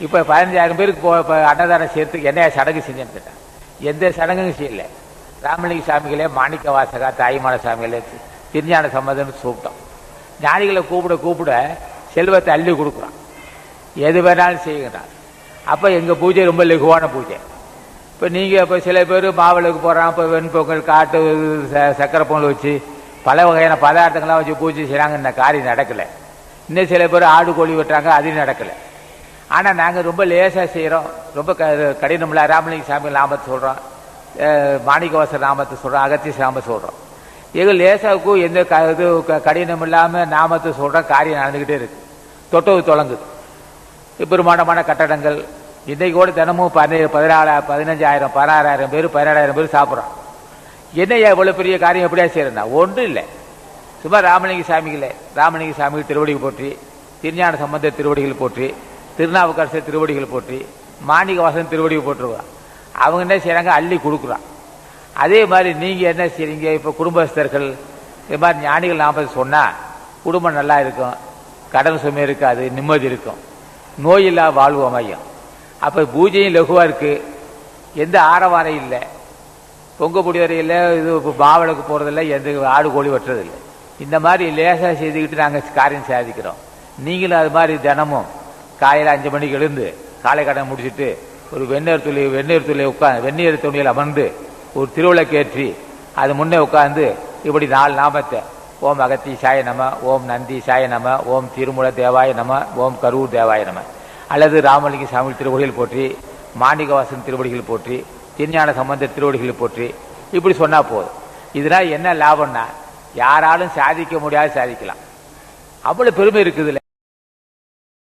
இப்போ பதினஞ்சாயிரம் பேருக்கு போ இப்போ அன்னதானம் செய்யறதுக்கு என்ன சடங்கு செஞ்சேன்னு கேட்டேன் எந்த சடங்கும் செய்யல ராமலிங்க சாமிகளே மாணிக்க வாசகா தாய்மான சாமிகளே திருஞான சம்மதம்னு கூப்பிட்டோம் ஞானிகளை கூப்பிட கூப்பிட செல்வத்தை அள்ளி கொடுக்குறான். எது வேணாலும் செய்கிறான். அப்போ எங்கள் பூஜை ரொம்ப லெகுவான பூஜை. இப்போ நீங்கள் இப்போ சில பேர் மாவிளக்கு போகிறான் இப்போ வெண்பொங்கல் காட்டு ச- சக்கரை பொங்கல் வச்சு பல வகையான பதார்த்தங்கள்லாம் வச்சு பூஜை செய்கிறாங்க இந்த காரியம் நடக்கலை. இன்னும் சில பேர் ஆடு கோழி வெட்டுறாங்க அதுவும் நடக்கலை. ஆனால் நாங்கள் ரொம்ப லேசாக செய்கிறோம் ரொம்ப க கடினமில்ல ராமலிங்க சாமி நாமத்தை சொல்கிறோம் மாணிக்கவாசர் நாமத்தை சொல்கிறோம் அகத்திய நாம சொல்கிறோம் எங்கள் லேசாவுக்கும் எந்த க இது க- கடினம் இல்லாமல் நாமத்தை சொல்கிறோம் காரியம் நடந்துக்கிட்டே இருக்குது தொட்டவு தொடங்குது. பெருமானமான கட்டடங்கள். இன்றைக்கு கூட தினமும் பதினேழு பதினாலு பதினஞ்சாயிரம் பதினாறாயிரம் பேர் பதினேழாயிரம் பேர் சாப்பிட்றோம். என்னையா இவ்வளோ பெரிய காரியம் எப்படியா செய்யறா ஒன்றும் இல்லை. சும்மா ராமலிங்க சாமிகளே ராமலிங்க சாமிக்கு திருவடிகள் போற்றி திருஞான சம்பந்த திருவடிகள் போற்றி திருநாவுக்கரசர் திருவடிகள் போற்றி மாணிக வாசன் திருவடிகள் போட்டுருவான் அவங்க என்ன செய்கிறாங்க அள்ளி கொடுக்குறான் அதே மாதிரி நீங்கள் என்ன செய்றீங்க? இப்போ குடும்பஸ்தர்கள் இது மாதிரி ஞானிகள் நாற்பது சொன்னால் குடும்பம் நல்லா இருக்கும் கடன் சுமை இருக்காது நிம்மதி இருக்கும். நோயில்லா வாழ்வு அமையும். அப்போ பூஜையும் லகுவாக இருக்குது எந்த ஆரவாரம் இல்லை. பொங்க புடிவரையில் இது இப்போ மாவிளக்கு போகிறதில்ல எந்த ஆடு கோழி வெட்டுறதில்லை. இந்த மாதிரி லேசாக செய்துக்கிட்டு நாங்கள் காரியம் சாதிக்கிறோம். நீங்களும் அது மாதிரி தினமும் காலையில் அஞ்சு மணிக்கு எழுந்து காலை கடன் முடிச்சுட்டு ஒரு வெந்நீர் துளி வெந்நீர் துளி உட்காந்து வெந்நீர் துணியில் அமர்ந்து ஒரு திருவிளக்கு ஏற்றி அது முன்னே உட்காந்து இப்படி நாலு நாமத்தை ஓம் அகத்தி சாய நம ஓம் நந்தி சாய நம ஓம் திருமுல தேவாய நம ஓம் கரூர் தேவாய நம. அல்லது ராமலிங்க சாமி திருவடிகள் போற்றி மாணிகவாசன் திருவடிகள் போற்றி திருஞான சம்பந்த திருவடிகள் போற்றி இப்படி சொன்னா போதும். இதனால் என்ன லாபம்னா யாராலும் சாதிக்க முடியாது சாதிக்கலாம். அவ்வளவு பெருமை இருக்குதுல்ல.